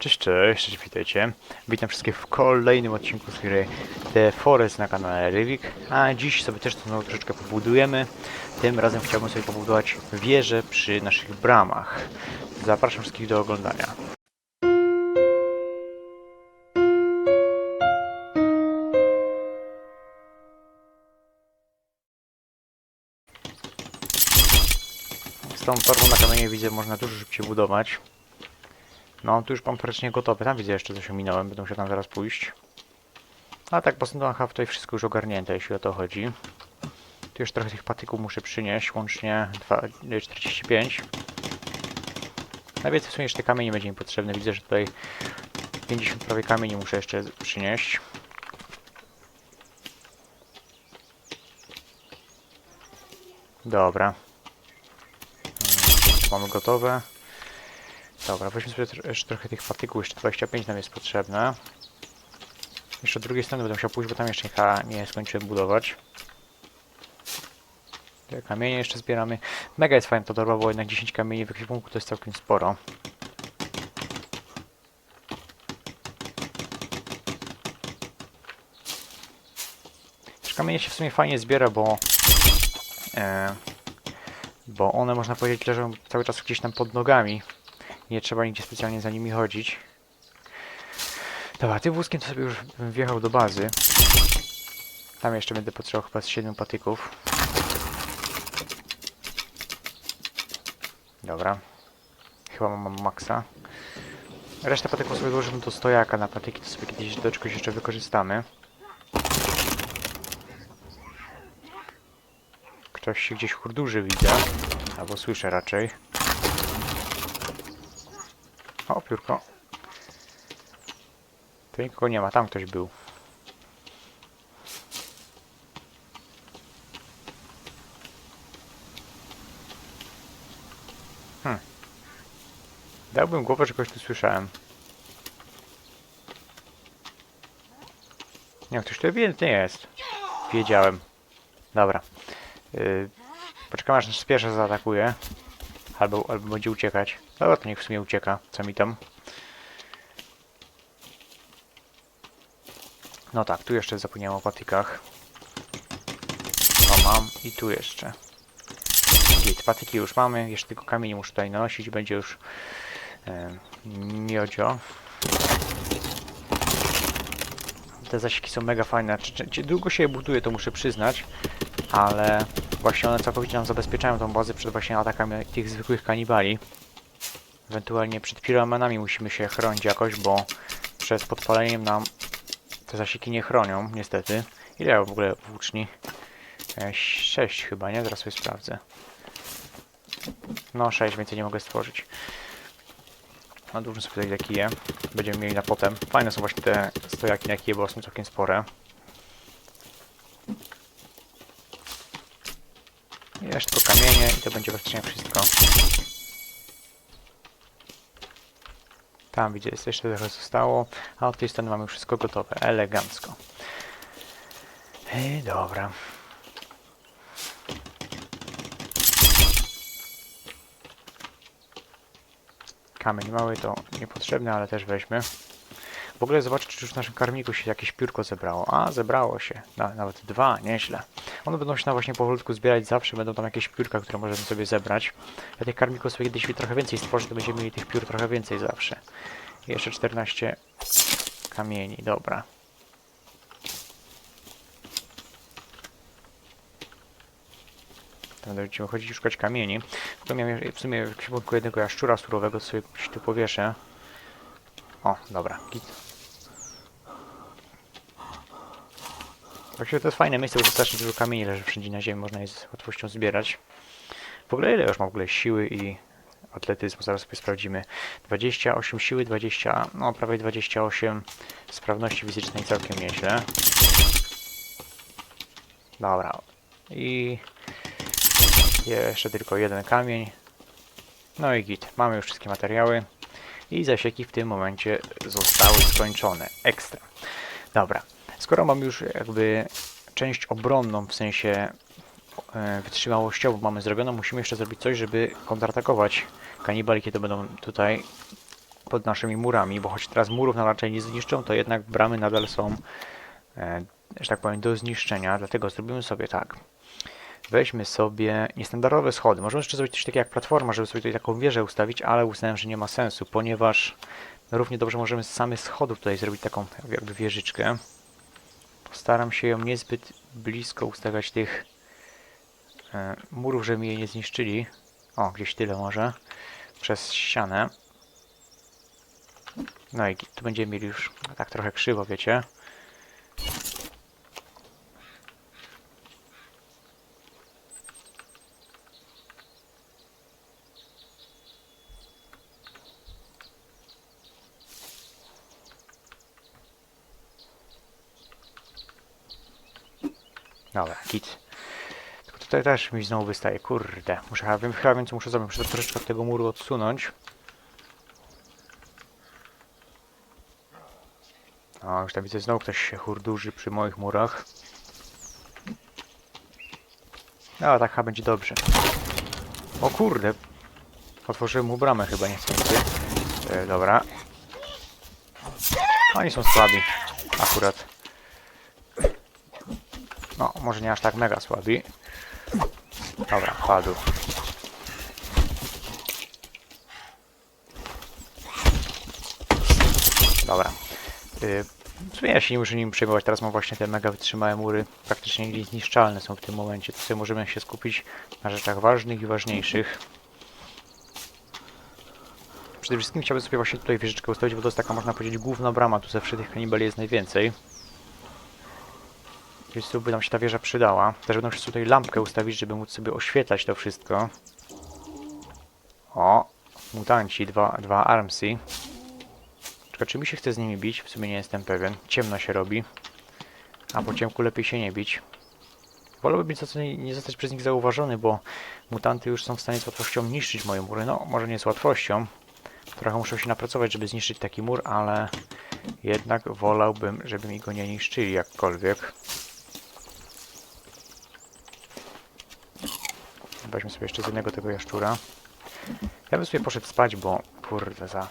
Cześć, cześć, cześć, witajcie. Witam wszystkich w kolejnym odcinku z gry The Forest na kanale Rivik. A dziś sobie też znowu troszeczkę pobudujemy. Tym razem chciałbym sobie pobudować wieżę przy naszych bramach. Zapraszam wszystkich do oglądania. Z tą formą na kamienie widzę można dużo szybciej budować. No, tu już mam praktycznie gotowy. Tam widzę jeszcze coś ominąłem, będę musiał tam zaraz pójść. A tak, tym chyba tutaj wszystko już ogarnięte, jeśli o to chodzi. Tu jeszcze trochę tych patyków muszę przynieść, łącznie dwa- e, 45. Na więcej w sumie jeszcze kamieni będzie mi potrzebny. Widzę, że tutaj 50 prawie kamieni muszę jeszcze przynieść. Dobra. Mm, Mamy gotowe. Dobra, weźmy sobie jeszcze trochę tych patyków, jeszcze 25 nam jest potrzebne. Jeszcze drugiej strony będę musiał pójść, bo tam jeszcze nie skończyłem budować. Te kamienie jeszcze zbieramy. Mega jest fajna ta torba, bo jednak 10 kamieni w ekwipunku to jest całkiem sporo. Też kamienie się w sumie fajnie zbiera, bo... E, bo one można powiedzieć leżą cały czas gdzieś tam pod nogami. Nie trzeba nigdzie specjalnie za nimi chodzić. Dobra, tym wózkiem to sobie już bym wjechał do bazy. Tam jeszcze będę potrzebował chyba z 7 patyków. Dobra. Chyba mam maksa. Resztę patyków sobie włożymy do stojaka na patyki, to sobie kiedyś do czegoś jeszcze wykorzystamy. Ktoś się gdzieś hurduży widzę. Albo słyszę raczej. O, piórko. Tu nikogo nie ma, tam ktoś był. Hm. Dałbym głowę, że kogoś tu słyszałem. Nie, ktoś tu ewidentnie jest. Wiedziałem. Dobra. Yy, poczekamy aż nas pierwszy zaatakuje. Albo, albo będzie uciekać. Dobra, to niech w sumie ucieka. Co mi tam? No tak, tu jeszcze zapomniałem o patykach. To mam i tu jeszcze. Git, patyki już mamy, jeszcze tylko kamień muszę tutaj nanosić, będzie już e, miodzio. Te zasieki są mega fajne. Czy, czy, czy długo się je buduje, to muszę przyznać, ale właśnie one całkowicie nam zabezpieczają tą bazę przed właśnie atakami tych zwykłych kanibali. Ewentualnie przed piromanami musimy się chronić jakoś, bo przed podpaleniem nam te zasieki nie chronią, niestety. Ile ja w ogóle włóczni? 6 chyba, nie? Zaraz sobie sprawdzę. No 6, więcej nie mogę stworzyć. No dużo sobie tutaj kije. Będziemy mieli na potem. Fajne są właśnie te stojaki na kije, bo są całkiem spore. Jeszcze tylko kamienie i to będzie praktycznie wszystko. Tam widzę, jest jeszcze trochę zostało, a od tej strony mamy wszystko gotowe, elegancko. I dobra. Kamień mały to niepotrzebny, ale też weźmy. W ogóle zobaczcie, czy już w naszym karmniku się jakieś piórko zebrało. A, zebrało się. Na, nawet dwa, nieźle. One będą się na właśnie powolutku zbierać zawsze, będą tam jakieś piórka, które możemy sobie zebrać. Ja tych karmników sobie kiedyś trochę więcej stworzę, to będziemy mieli tych piór trochę więcej zawsze. I jeszcze 14 kamieni, dobra. Tam będziemy chodzić szukać kamieni. W ogóle miałem w sumie w jednego jaszczura surowego, sobie tu powieszę. O, dobra, git. Właściwie to jest fajne miejsce, bo strasznie dużo kamieni leży wszędzie na ziemi, można je z łatwością zbierać. W ogóle ile już mam w ogóle siły i atletyzmu, zaraz sobie sprawdzimy. 28 siły, 20, no prawie 28 sprawności fizycznej, całkiem nieźle. Dobra. I jeszcze tylko jeden kamień. No i git. Mamy już wszystkie materiały. I zasieki w tym momencie zostały skończone. Ekstra. Dobra. Skoro mam już jakby część obronną, w sensie e, wytrzymałościową mamy zrobioną, musimy jeszcze zrobić coś, żeby kontratakować kanibali, kiedy będą tutaj pod naszymi murami, bo choć teraz murów nam raczej nie zniszczą, to jednak bramy nadal są, e, że tak powiem, do zniszczenia, dlatego zrobimy sobie tak. Weźmy sobie niestandardowe schody. Możemy jeszcze zrobić coś takiego jak platforma, żeby sobie tutaj taką wieżę ustawić, ale uznałem, że nie ma sensu, ponieważ równie dobrze możemy z samych schodów tutaj zrobić taką jakby wieżyczkę. Postaram się ją niezbyt blisko ustawiać tych e, murów, żeby mi jej nie zniszczyli. O, gdzieś tyle może. Przez ścianę. No i tu będziemy mieli już tak trochę krzywo, wiecie. Dobra, git. Tylko tutaj też mi znowu wystaje, kurde. Muszę, chyba wiem, chyba muszę zrobić, muszę troszeczkę od tego muru odsunąć. O, już tam widzę, znowu ktoś się hurduży przy moich murach. No, tak chyba będzie dobrze. O kurde. Otworzyłem mu bramę chyba niechcący. E, dobra. Oni są słabi. Akurat. No, może nie aż tak mega słabi. Dobra, padł. Dobra. Yy, w sumie ja się nie muszę nim przejmować, teraz mam właśnie te mega wytrzymałe mury, praktycznie niezniszczalne są w tym momencie. Tutaj możemy się skupić na rzeczach ważnych i ważniejszych. Przede wszystkim chciałbym sobie właśnie tutaj wieżyczkę ustawić, bo to jest taka, można powiedzieć, główna brama, tu ze wszystkich kanibali jest najwięcej. Więc tu by nam się ta wieża przydała. Też będę musiał tutaj lampkę ustawić, żeby móc sobie oświetlać to wszystko. O, mutanci, dwa, dwa armsy. Czekaj, czy mi się chce z nimi bić? W sumie nie jestem pewien. Ciemno się robi. A po ciemku lepiej się nie bić. Wolałbym nie zostać przez nich zauważony, bo mutanty już są w stanie z łatwością niszczyć moje mury. No, może nie z łatwością. Trochę muszę się napracować, żeby zniszczyć taki mur, ale jednak wolałbym, żeby mi go nie niszczyli jakkolwiek. Weźmy sobie jeszcze z jednego tego jaszczura. Ja bym sobie poszedł spać, bo kurde, za,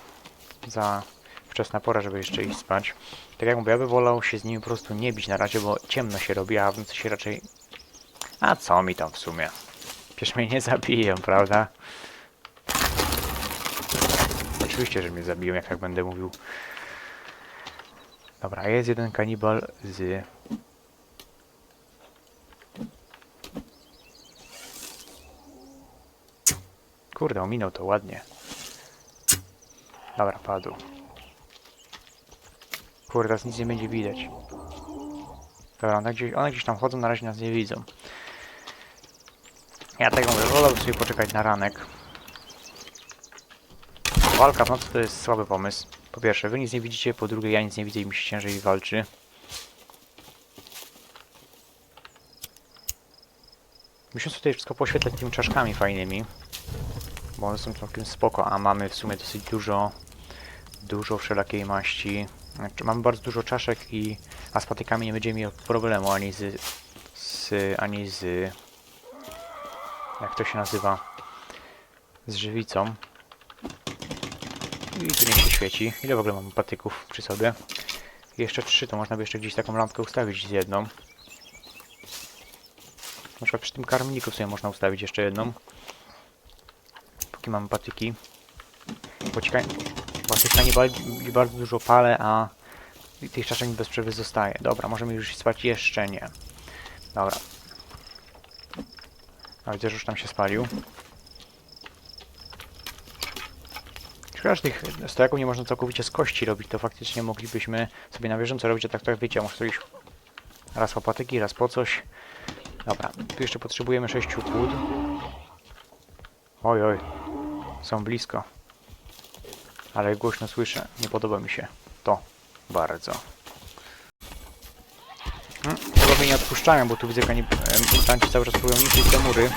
za wczesna pora, żeby jeszcze iść spać. Tak jak mówię, ja bym wolał się z nimi po prostu nie bić na razie, bo ciemno się robi, a w nocy się raczej... A co mi tam w sumie? Przecież mnie nie zabiją, prawda? Oczywiście, że mnie zabiją, jak tak będę mówił. Dobra, jest jeden kanibal z... Kurde, ominął to ładnie. Dobra, padł. Kurde, teraz nic nie będzie widać. Dobra, one gdzieś, one gdzieś tam chodzą, na razie nas nie widzą. Ja tego mówię, wolałbym sobie poczekać na ranek. Walka w nocy to jest słaby pomysł. Po pierwsze, wy nic nie widzicie, po drugie, ja nic nie widzę i mi się ciężej walczy. Musimy tutaj wszystko poświetlać tymi czaszkami fajnymi. Bo one są całkiem spoko, a mamy w sumie dosyć dużo dużo wszelakiej maści. Znaczy, mamy bardzo dużo czaszek i a z patykami nie będziemy mieli problemu ani z, z ani z jak to się nazywa z żywicą. I tu niech się świeci. Ile w ogóle mamy patyków przy sobie? Jeszcze trzy, to można by jeszcze gdzieś taką lampkę ustawić z jedną. Na przykład przy tym karmniku sobie można ustawić jeszcze jedną. Póki mamy patyki. Tych kanibali bardzo dużo palę, a tych czaszek bez przerwy zostaje. Dobra, możemy już spać jeszcze nie. Dobra. A widzę, że już tam się spalił. Szkoda, że tych stojaków nie można całkowicie z kości robić, to faktycznie moglibyśmy sobie na bieżąco robić, a tak to jak wiecie, muszę iść raz po patyki, raz po coś. Dobra, tu jeszcze potrzebujemy sześciu płód. Oj, oj, są blisko. Ale głośno słyszę, nie podoba mi się to bardzo. Hmm, chyba mnie nie odpuszczają, bo tu widzę, że mutanci cały czas próbują niszczyć te mury.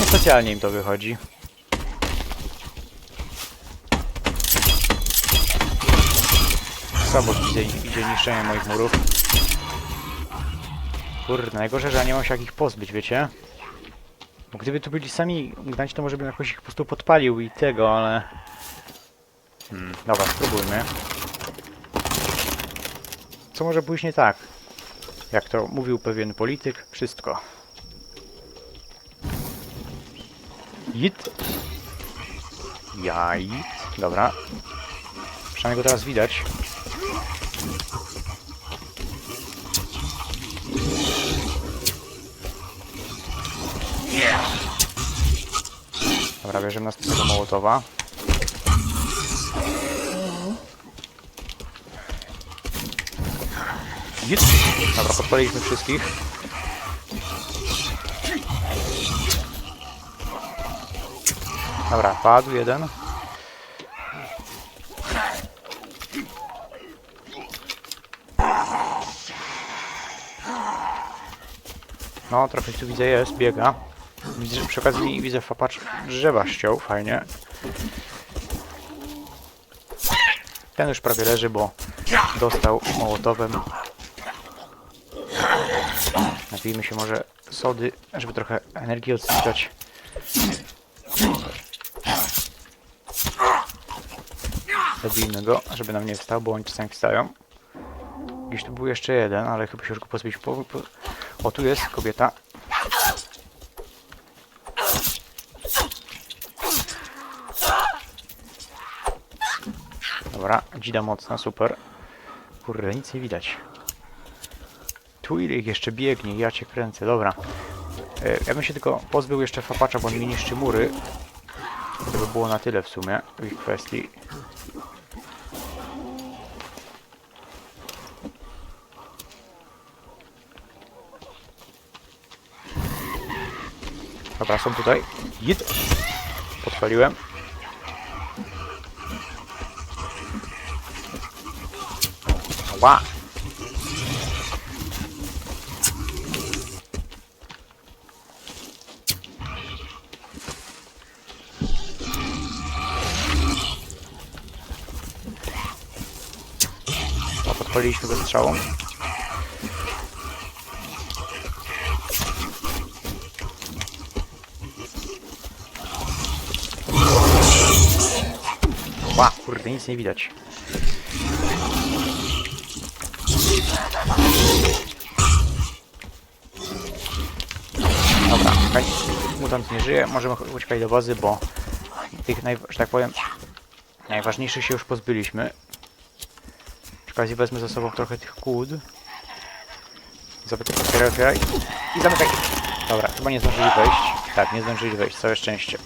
Niespecjalnie im to wychodzi. Słabo idzie, idzie niszczenie moich murów. Kurde, najgorzej, że ja nie mam się jak ich pozbyć, wiecie? Bo gdyby tu byli sami mutanci, to może bym jakoś ich po prostu podpalił i tego, ale... Hmm, dobra, spróbujmy. Co może pójść nie tak? Jak to mówił pewien polityk, wszystko. Jit. Jajt. Dobra. Przynajmniej go teraz widać. Dobra, bierzemy następnego Mołotowa. Dobra, podpaliliśmy wszystkich. Dobra, padł jeden. No, trochę tu widzę jest, biega. Widzę, przy okazji widzę fapacz drzewa ściął, fajnie. Ten już prawie leży, bo dostał mołotowem. Napijmy się może sody, żeby trochę energii odzyskać. Zabijmy go, żeby nam nie wstał, bo oni czasami wstają. Gdzieś tu był jeszcze jeden, ale chyba się już go pozbyć. Po, po... O, tu jest kobieta. Dobra, dzida mocna, super. Kurde, nic nie widać. Tu ile ich jeszcze biegnie, ja cię kręcę, dobra. E, ja bym się tylko pozbył jeszcze fapacza, bo on mi niszczy mury. To by było na tyle w sumie w ich kwestii. Dobra, są tutaj. Jit. Podpaliłem. Ła! O, podpaliliśmy go strzałą. Ła, kurde, nic nie widać. Dobra, czekaj. Mutant nie żyje, możemy uciekać do bazy, bo tych, że tak powiem, najważniejszych się już pozbyliśmy. Przy okazji wezmę ze sobą trochę tych kłód. Zapytaj, otwieraj, otwieraj. I zamykaj. Dobra, chyba nie zdążyli wejść. Tak, nie zdążyli wejść, całe szczęście.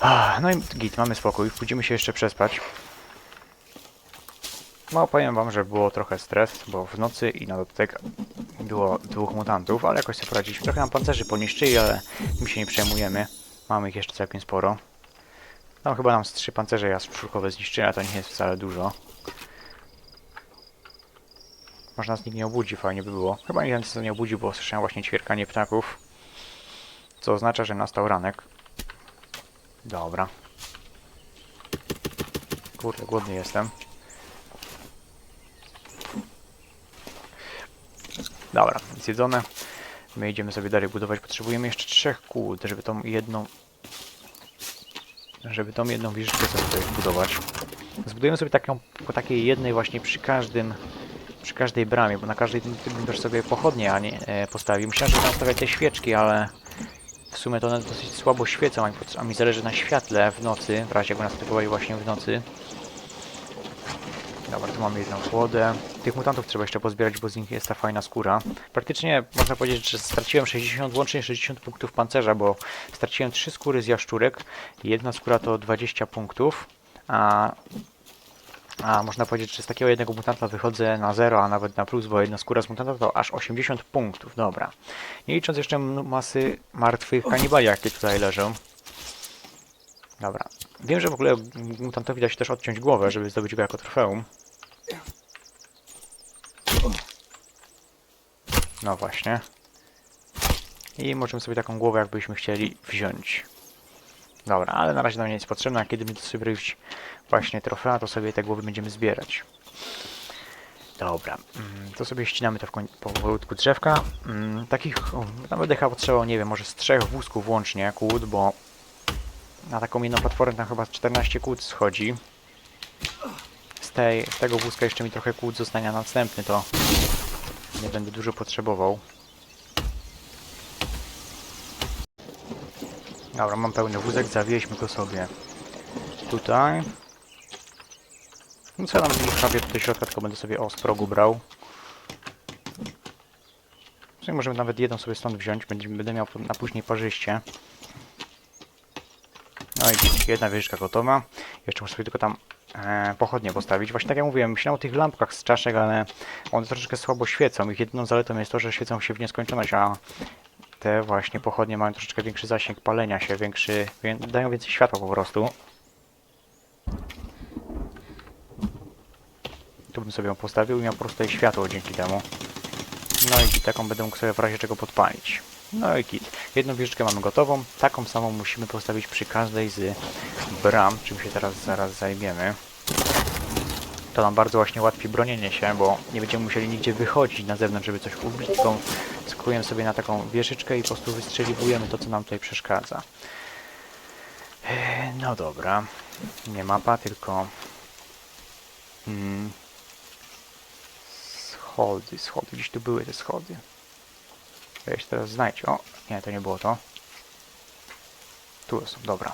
Ah, No i git, mamy spokój. Pójdziemy się jeszcze przespać. No, powiem wam, że było trochę stres, bo w nocy i na dodatek było dwóch mutantów, ale jakoś sobie poradziliśmy. Trochę nam pancerzy poniszczyli, ale my się nie przejmujemy. Mamy ich jeszcze całkiem sporo. Tam chyba nam z trzy pancerze jaszczurkowe zniszczyli, a to nie jest wcale dużo. Może nas nikt nie obudzi, fajnie by było. Chyba nikt nas nie obudził, bo słyszałem właśnie ćwierkanie ptaków. Co oznacza, że nastał ranek. Dobra. Kurde, głodny jestem. Dobra, zjedzone. My idziemy sobie dalej budować. Potrzebujemy jeszcze trzech kłód, żeby tą jedną... Żeby tą jedną wieżyczkę sobie tutaj budować. Zbudujemy sobie taką, po takiej jednej właśnie przy każdym... Przy każdej bramie, bo na każdej też sobie pochodnie a nie, e, postawił. Myślałem, że tam stawiać te świeczki, ale w sumie to one dosyć słabo świecą, a mi, zależy na świetle w nocy, w razie jakby nas atakowali właśnie w nocy. Dobra, tu mamy jedną kłodę. Tych mutantów trzeba jeszcze pozbierać, bo z nich jest ta fajna skóra. Praktycznie można powiedzieć, że straciłem 60, łącznie 60 punktów pancerza, bo straciłem 3 skóry z jaszczurek. Jedna skóra to 20 punktów, a, a można powiedzieć, że z takiego jednego mutanta wychodzę na 0, a nawet na plus, bo jedna skóra z mutanta to aż 80 punktów. Dobra. Nie licząc jeszcze masy martwych kanibali, jakie tutaj leżą. Dobra. Wiem, że w ogóle mutantowi da się też odciąć głowę, żeby zdobyć go jako trofeum. No właśnie. I możemy sobie taką głowę, jakbyśmy chcieli, wziąć. Dobra, ale na razie nam nie jest potrzebna. Kiedy będziemy sobie robić właśnie trofea, to sobie te głowy będziemy zbierać. Dobra, mm, to sobie ścinamy to w koń- powolutku drzewka. Mm, Takich, nawet chyba potrzebował, nie wiem, może z trzech wózków łącznie kłód, bo na taką jedną platformę tam chyba 14 kłód schodzi. Tej, tego wózka jeszcze mi trochę kłód zostanie na następny, to nie będę dużo potrzebował. Dobra, mam pełny wózek, zawieźmy go sobie tutaj. No co ja tam prawie do środka, tylko będę sobie o z progu brał. W sumie możemy nawet jedną sobie stąd wziąć, będzie, będę miał na później parzyście. No i jedna wieżyczka gotowa. Jeszcze muszę sobie tylko tam pochodnie postawić. Właśnie tak jak mówiłem, myślałem o tych lampkach z czaszek, ale one troszeczkę słabo świecą. Ich jedyną zaletą jest to, że świecą się w nieskończoność, a te właśnie pochodnie mają troszeczkę większy zasięg palenia się, większy, wię, dają więcej światła po prostu. Tu bym sobie ją postawił i miał po prostu światło dzięki temu. No i taką będę mógł sobie w razie czego podpalić. No i kit. Jedną wieżyczkę mamy gotową. Taką samą musimy postawić przy każdej z bram, czym się teraz zaraz zajmiemy. To nam bardzo właśnie ułatwi bronienie się, bo nie będziemy musieli nigdzie wychodzić na zewnątrz, żeby coś ubić, tylko skakujemy sobie na taką wieżyczkę i po prostu wystrzeliwujemy to, co nam tutaj przeszkadza. Eee, No dobra. Nie mapa, tylko... Mm, schody, schody. Gdzieś tu były te schody. Weź teraz znajdź. O, nie, to nie było to. Tu są, dobra.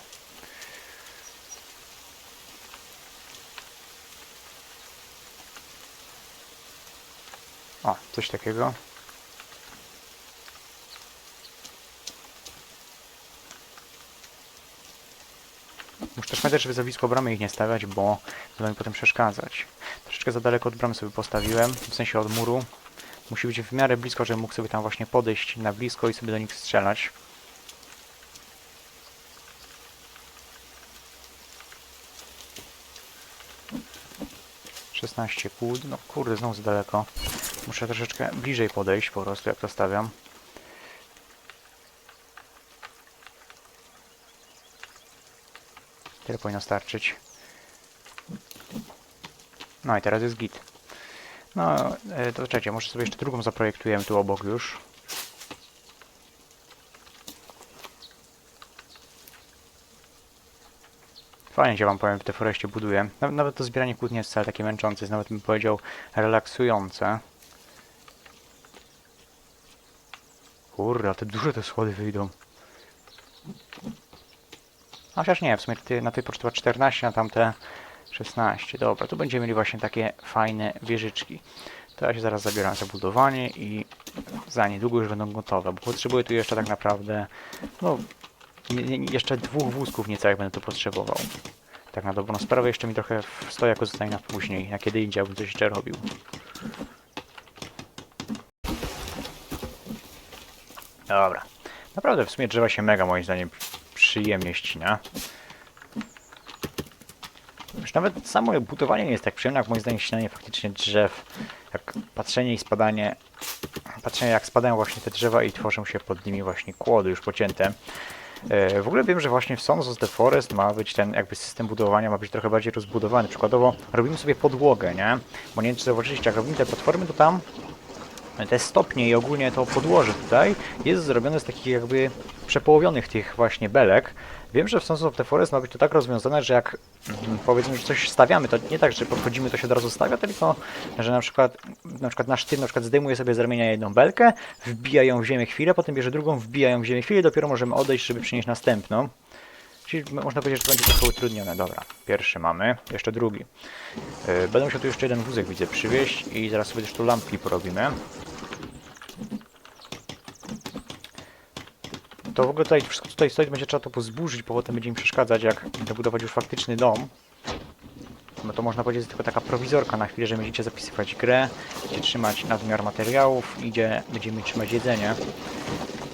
O, coś takiego. Muszę też pamiętać, żeby za bramy ich nie stawiać, bo będą mi potem przeszkadzać. Troszeczkę za daleko od bramy sobie postawiłem, w sensie od muru. Musi być w miarę blisko, żebym mógł sobie tam właśnie podejść na blisko i sobie do nich strzelać. Płód, no kurde, znowu za daleko. Muszę troszeczkę bliżej podejść po prostu, jak to stawiam. Tyle powinno starczyć. No i teraz jest git. No, e, to czekajcie, może sobie jeszcze drugą zaprojektujemy tu obok już. Fajnie się wam powiem, w tej foreście buduję. Naw- Nawet to zbieranie kłód nie jest wcale takie męczące, jest nawet bym powiedział relaksujące. Kurde, a te duże te schody wyjdą. A Chociaż nie, w sumie na tej poczcie 14, na tamte 16. Dobra, tu będziemy mieli właśnie takie fajne wieżyczki. To ja się zaraz zabieram za budowanie i za niedługo już będą gotowe, bo potrzebuję tu jeszcze tak naprawdę, no, jeszcze dwóch wózków niecałych będę tu potrzebował. Tak na dobrą sprawę jeszcze mi trochę stojaku zostanie na później, na kiedy indziej bym coś jeszcze robił. Dobra. Naprawdę w sumie drzewa się mega moim zdaniem przyjemnie ścina. Nawet samo budowanie nie jest tak przyjemne, jak moim zdaniem ścinanie faktycznie drzew. Jak patrzenie i spadanie, patrzenie jak spadają właśnie te drzewa i tworzą się pod nimi właśnie kłody już pocięte. E, W ogóle wiem, że właśnie w Sons of the Forest ma być ten jakby system budowania ma być trochę bardziej rozbudowany. Przykładowo robimy sobie podłogę, nie? Bo nie wiem czy zauważyliście, jak robimy te platformy, to tam te stopnie i ogólnie to podłoże tutaj jest zrobione z takich jakby przepołowionych tych właśnie belek. Wiem, że w Sons of the Forest ma być to tak rozwiązane, że jak mm, powiedzmy, że coś stawiamy, to nie tak, że podchodzimy, to się od razu stawia, tylko że na przykład, na przykład nasz typ na przykład zdejmuje sobie z ramienia jedną belkę, wbija ją w ziemię chwilę, potem bierze drugą, wbija ją w ziemię chwilę dopiero możemy odejść, żeby przynieść następną. Czyli można powiedzieć, że będzie trochę utrudnione. Dobra, pierwszy mamy, jeszcze drugi. Yy, będę musiał tu jeszcze jeden wózek, widzę, przywieźć i zaraz sobie też tu lampki porobimy. To w ogóle tutaj wszystko tutaj stoi, będzie trzeba to pozburzyć, bo potem będzie mi przeszkadzać, jak będę budować już faktyczny dom. No to można powiedzieć, że tylko taka prowizorka na chwilę, że będziecie zapisywać grę, będziecie trzymać nadmiar materiałów, idzie, będziemy trzymać jedzenie.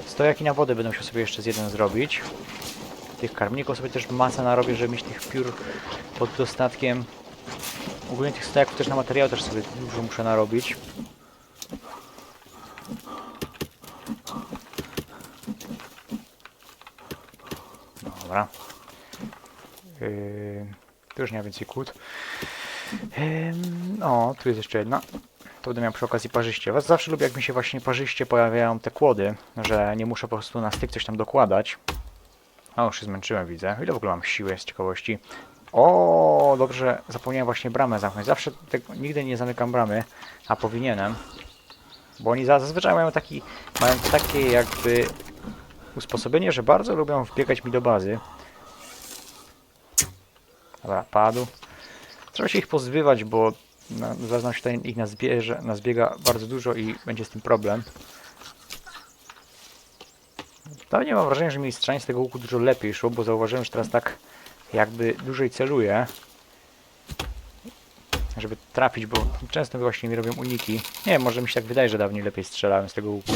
Stojaki na wodę będę musiał sobie jeszcze z jeden zrobić. Tych karmników sobie też masę narobię, żeby mieć tych piór pod dostatkiem. Ogólnie tych stojaków też na materiał też sobie dużo muszę narobić. Dobra. Yy, tu już nie ma więcej kłód. Ym, o, tu jest jeszcze jedna. To będę miał przy okazji parzyście. Was zawsze lubię, jak mi się właśnie parzyście pojawiają te kłody, że nie muszę po prostu na styk coś tam dokładać. O, już się zmęczyłem, widzę. Ile w ogóle mam siły z ciekawości? O, dobrze, zapomniałem właśnie bramę zamknąć. Zawsze nigdy nie zamykam bramy, a powinienem. Bo oni za- zazwyczaj mają taki, mają takie jakby usposobienie, że bardzo lubią wbiegać mi do bazy. Dobra, padł. Trzeba się ich pozbywać, bo na, zaraz tutaj ich nazbierze, nazbiega bardzo dużo i będzie z tym problem. Dawniej mam wrażenie, że mi strzelanie z tego łuku dużo lepiej szło, bo zauważyłem, że teraz tak jakby dłużej celuję. Żeby trafić, bo często właśnie mi robią uniki. Nie wiem, może mi się tak wydaje, że dawniej lepiej strzelałem z tego łuku.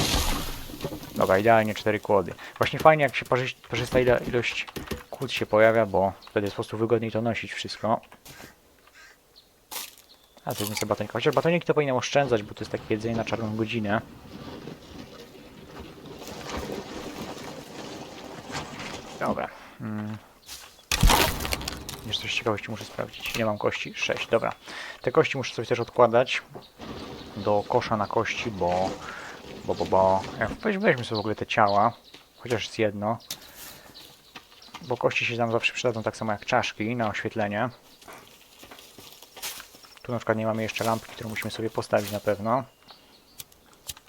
Dobra, idealnie cztery kłody. Właśnie fajnie jak się parzysta ilo- ilość kłód się pojawia, bo wtedy jest po prostu wygodniej to nosić wszystko. A zrobimy sobie batonika. Chociaż batoniki to powinienem oszczędzać, bo to jest takie jedzenie na czarną godzinę. Dobra. Mm. Coś ciekawości muszę sprawdzić. Nie mam kości. 6, dobra. Te kości muszę sobie też odkładać do kosza na kości, bo... Bo, bo, bo... Weź, weźmy sobie w ogóle te ciała. Chociaż jest jedno. Bo kości się nam zawsze przydadzą tak samo jak czaszki na oświetlenie. Tu na przykład nie mamy jeszcze lampki, którą musimy sobie postawić na pewno.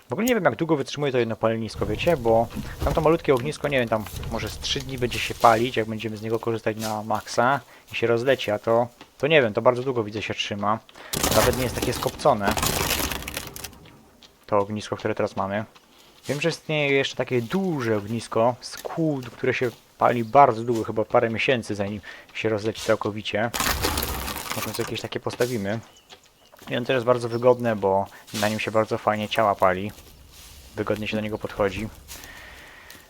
W ogóle nie wiem jak długo wytrzymuje to jedno palenisko, wiecie, bo tamto malutkie ognisko, nie wiem, tam może z 3 dni będzie się palić, jak będziemy z niego korzystać na maksa i się rozleci, a to, to nie wiem, to bardzo długo widzę się trzyma. Nawet nie jest takie skopcone. To ognisko, które teraz mamy. Wiem, że istnieje jeszcze takie duże ognisko z które się pali bardzo długo, chyba parę miesięcy zanim się rozleci całkowicie. Może sobie jakieś takie postawimy. I on też jest bardzo wygodne, bo na nim się bardzo fajnie ciała pali. Wygodnie się do niego podchodzi.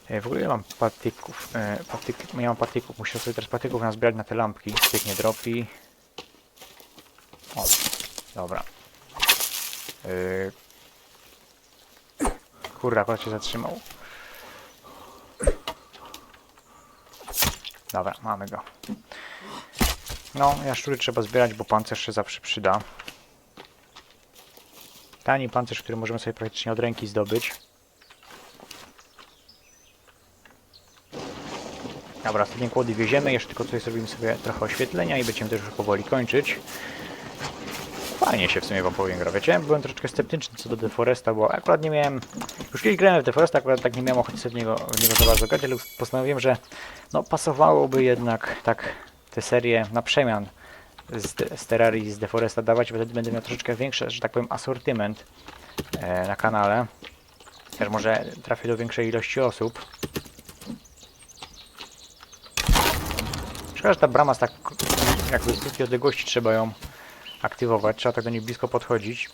E, W ogóle ja mam patyków. E, patyk, nie mam patyków. Muszę sobie teraz patyków nazbierać na te lampki. Pięknie dropi. O, dobra. E, kurde, akurat się zatrzymał. Dobra, mamy go. No, jaszczury trzeba zbierać, bo pancerz się zawsze przyda. Tani pancerz, który możemy sobie praktycznie od ręki zdobyć. Dobra, ostatnie kłody wieziemy, jeszcze tylko tutaj zrobimy sobie trochę oświetlenia i będziemy też już powoli kończyć. Fajnie się w sumie wam powiem gra, wiecie? Byłem troszeczkę sceptyczny co do Deforesta, bo akurat nie miałem... Już kiedyś grałem w Deforesta, akurat tak nie miałem ochoty sobie w niego, w niego za bardzo grać, ale postanowiłem, że no pasowałoby jednak tak te serie na przemian z, z Terrarii z Deforesta dawać, bo wtedy będę miał troszeczkę większy, że tak powiem, asortyment e, na kanale. Też może trafię do większej ilości osób. Szkoda, że ta brama jest tak jakby z krótkiej odległości trzeba ją aktywować, trzeba do niej blisko podchodzić.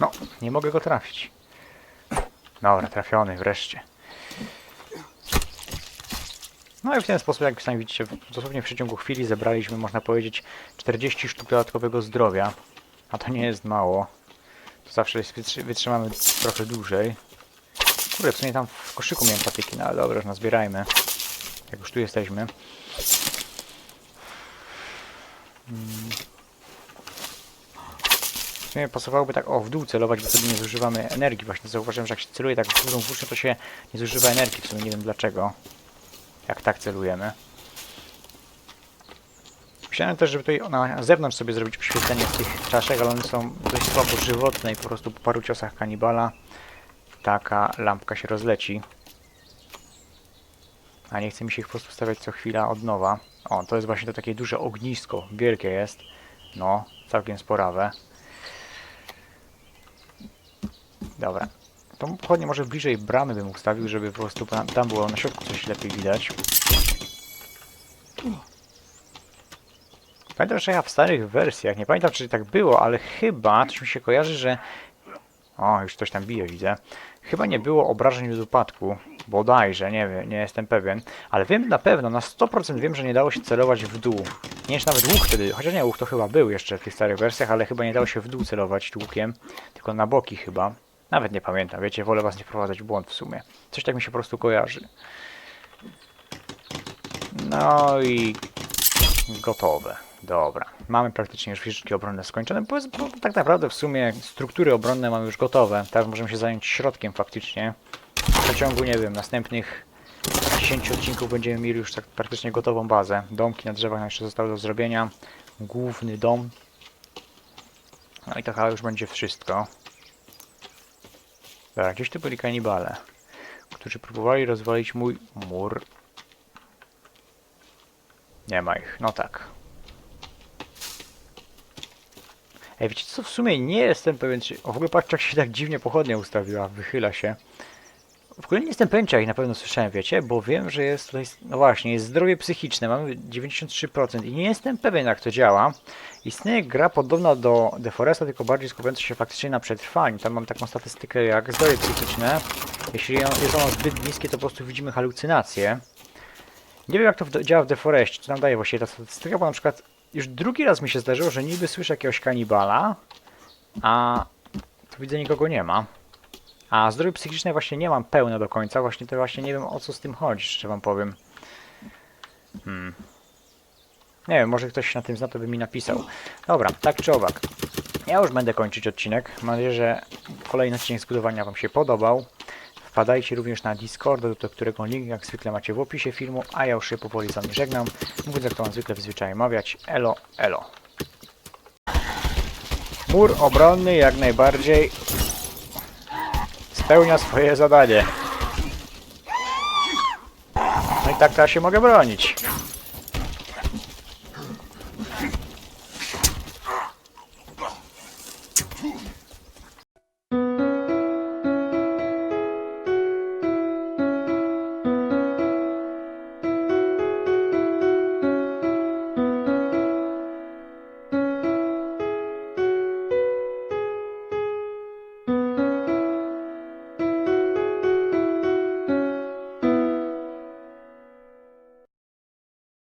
No, nie mogę go trafić. Dobra, trafiony wreszcie. No i w ten sposób, jak sami widzicie, dosłownie w przeciągu chwili zebraliśmy, można powiedzieć, 40 sztuk dodatkowego zdrowia. A to nie jest mało. To zawsze wytrzymamy trochę dłużej. Kurde, w sumie tam w koszyku miałem patyki, no ale dobra, już nazbierajmy. Jak już tu jesteśmy. W sumie pasowałoby tak o w dół celować, bo wtedy nie zużywamy energii. Właśnie zauważyłem, że jak się celuje tak w dużą włócznię, to się nie zużywa energii. W sumie nie wiem dlaczego. Jak tak celujemy. Chciałem też, żeby tutaj na zewnątrz sobie zrobić oświetlenie z tych czaszek, ale one są dość słabo żywotne i po prostu po paru ciosach kanibala taka lampka się rozleci. A nie chce mi się ich po prostu stawiać co chwila od nowa. O, to jest właśnie to takie duże ognisko. Wielkie jest. No, całkiem sporawe. Dobra. To pochodnie może bliżej bramy bym ustawił, żeby po prostu tam- było na środku coś lepiej widać. Pamiętam, że ja w starych wersjach, nie pamiętam czy tak było, ale chyba, coś mi się kojarzy, że... O, już ktoś tam bije, widzę. Chyba nie było obrażeń od upadku. Bodajże, nie wiem, nie jestem pewien. Ale wiem na pewno, na 100% wiem, że nie dało się celować w dół. Nie jeszcze nawet łuk wtedy, chociaż nie, łuk to chyba był jeszcze w tych starych wersjach, ale chyba nie dało się w dół celować łukiem, tylko na boki chyba. Nawet nie pamiętam, wiecie, wolę was nie wprowadzać w błąd w sumie. Coś tak mi się po prostu kojarzy. No i Gotowe. Dobra. Mamy praktycznie już wieżyczki obronne skończone. Bo, jest- bo tak naprawdę w sumie struktury obronne mamy już gotowe. Teraz możemy się zająć środkiem faktycznie. W przeciągu, nie wiem, następnych 10 odcinków będziemy mieli już tak praktycznie gotową bazę. Domki na drzewach nam jeszcze zostały do zrobienia. Główny dom. No i to chyba już będzie wszystko. Dobra, gdzieś tu byli kanibale, którzy próbowali rozwalić mój mur. Nie ma ich, no tak. Ej, wiecie co, w sumie nie jestem pewien, czy... O, w ogóle patrzcie, jak się tak dziwnie pochodnia ustawiła, wychyla się. W ogóle nie jestem pewien, czy na pewno słyszałem, wiecie, bo wiem, że jest tutaj, no właśnie, jest zdrowie psychiczne, mamy 93% i nie jestem pewien, jak to działa. Istnieje gra podobna do The Foresta, tylko bardziej skupiająca się faktycznie na przetrwaniu. Tam mam taką statystykę jak zdrowie psychiczne. Jeśli jest ono zbyt niskie, to po prostu widzimy halucynacje. Nie wiem, jak to działa w The Forestie, co nam daje właściwie ta statystyka, bo na przykład już drugi raz mi się zdarzyło, że niby słyszę jakiegoś kanibala, a tu widzę nikogo nie ma. A zdrowie psychiczne właśnie nie mam pełne do końca, właśnie to właśnie nie wiem o co z tym chodzi, szczerze wam powiem. Hmm. Nie wiem, może ktoś się na tym zna, to by mi napisał. Dobra, tak czy owak. Ja już będę kończyć odcinek. Mam nadzieję, że kolejny odcinek zbudowania wam się podobał. Wpadajcie również na Discorda, do którego link jak zwykle macie w opisie filmu, a ja już się powoli z wami żegnam. Mówiąc jak to mam zwykle w zwyczaju mawiać, elo, elo. Mur obronny jak najbardziej spełnia swoje zadanie. No i tak teraz się mogę bronić.